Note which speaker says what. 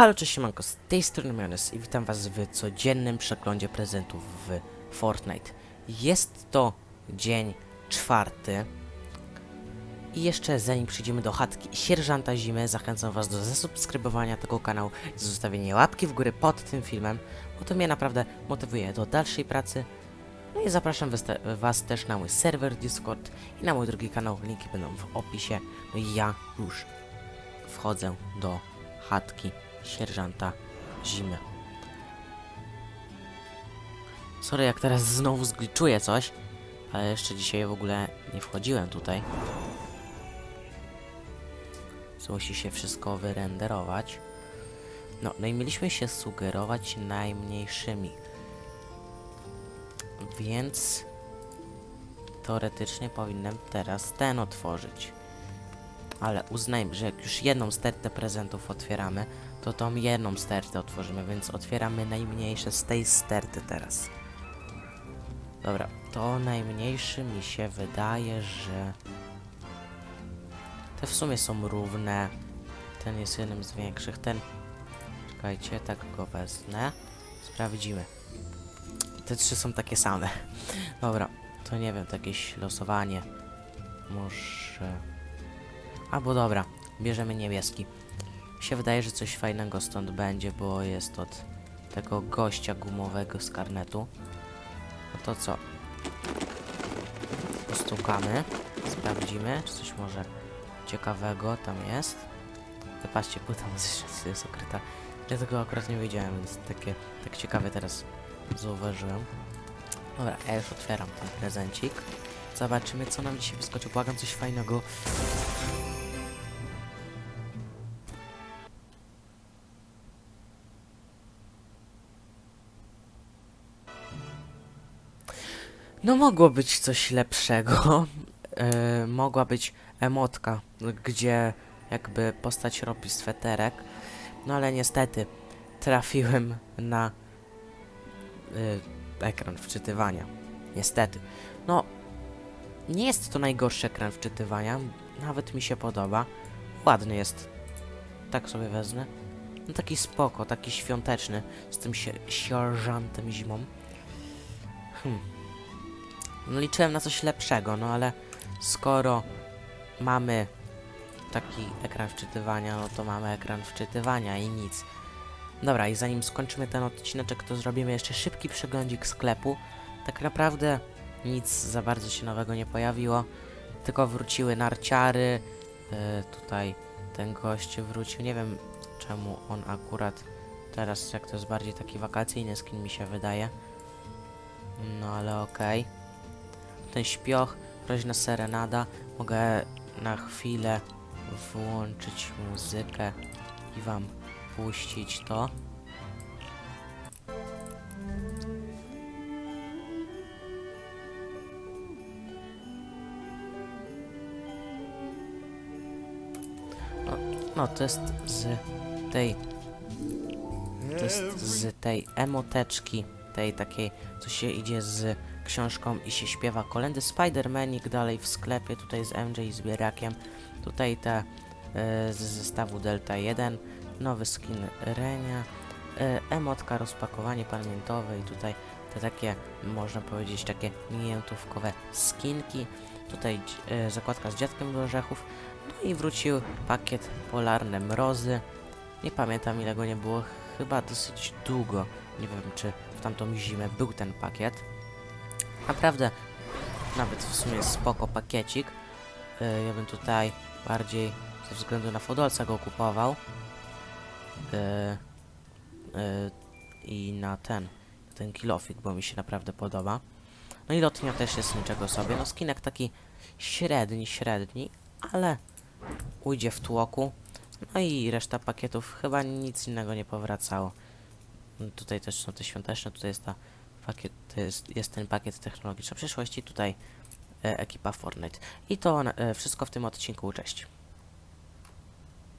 Speaker 1: Halo, cześć siemanko, z tej strony Miones i witam was w codziennym przeglądzie prezentów w Fortnite. Jest to dzień czwarty i jeszcze zanim przejdziemy do chatki Sierżanta Zimy, zachęcam was do zasubskrybowania tego kanału i zostawienia łapki w górę pod tym filmem, bo to mnie naprawdę motywuje do dalszej pracy. No i zapraszam was też na mój serwer Discord i na mój drugi kanał, linki będą w opisie. No i ja już wchodzę do chatki sierżanta Zimy. Sorry, jak teraz znowu zgliczuję coś, ale jeszcze dzisiaj w ogóle nie wchodziłem tutaj. Co musi się wszystko wyrenderować. No, no i mieliśmy się sugerować najmniejszymi. Więc teoretycznie powinienem teraz ten otworzyć. Ale uznajmy, że jak już jedną stertę prezentów otwieramy, to tą jedną stertę otworzymy, więc otwieramy najmniejsze z tej sterty teraz. Dobra, to najmniejszy mi się wydaje, że te w sumie są równe. Ten jest jednym z większych. Ten, czekajcie, tak go wezmę. Sprawdzimy. Te trzy są takie same. Dobra, to nie wiem, to jakieś losowanie. Może... Albo dobra, bierzemy niebieski. Się wydaje, że coś fajnego stąd będzie, bo jest od tego gościa gumowego z karnetu. No to co? Postukamy, sprawdzimy, czy coś może ciekawego tam jest. Zobaczcie, płyta muzyczna jest ukryta. Ja tego akurat nie wiedziałem, więc takie, tak ciekawe teraz zauważyłem. Dobra, ja już otwieram ten prezencik. Zobaczymy, co nam dzisiaj wyskoczy. Błagam, coś fajnego. No mogło być coś lepszego. Yy, mogła być emotka, gdzie jakby postać robi sweterek. No ale niestety trafiłem na yy, ekran wczytywania. Niestety. No, nie jest to najgorszy ekran wczytywania. Nawet mi się podoba. Ładny jest. Tak sobie wezmę. No taki spoko, taki świąteczny. Z tym sierżantem zimą. Hmm. No liczyłem na coś lepszego, no ale skoro mamy taki ekran wczytywania, no to mamy ekran wczytywania i nic. Dobra, i zanim skończymy ten odcineczek, to zrobimy jeszcze szybki przeglądzik sklepu. Tak naprawdę nic za bardzo się nowego nie pojawiło, tylko wróciły narciary. Yy, tutaj ten gość wrócił, nie wiem czemu on akurat teraz, jak to jest bardziej taki wakacyjny skin mi się wydaje. No ale okej ten śpioch, groźna serenada. Mogę na chwilę włączyć muzykę i wam puścić to. No, no to jest z tej to jest z tej emoteczki, tej takiej, co się idzie z książką i się śpiewa kolendy. Spider-Manik dalej w sklepie, tutaj z MJ i Zbierakiem. Tutaj te e, z zestawu Delta 1, nowy skin Renia, e, emotka, rozpakowanie pamiętowe i tutaj te takie, można powiedzieć, takie miętówkowe skinki. Tutaj e, zakładka z dziadkiem do orzechów. No i wrócił pakiet Polarne Mrozy. Nie pamiętam ile go nie było, chyba dosyć długo. Nie wiem czy tamtą zimę był ten pakiet. Naprawdę, nawet w sumie spoko pakiecik. Yy, ja bym tutaj bardziej ze względu na Fodolca go kupował. Yy, yy, I na ten, ten kilofik, bo mi się naprawdę podoba. No i lotnia też jest niczego sobie. No skinek taki średni, średni, ale ujdzie w tłoku. No i reszta pakietów chyba nic innego nie powracało. Tutaj też są te świąteczne, tutaj jest ta pakiet, jest, jest ten pakiet technologiczny przyszłości, tutaj e, ekipa Fortnite. I to e, wszystko w tym odcinku, cześć.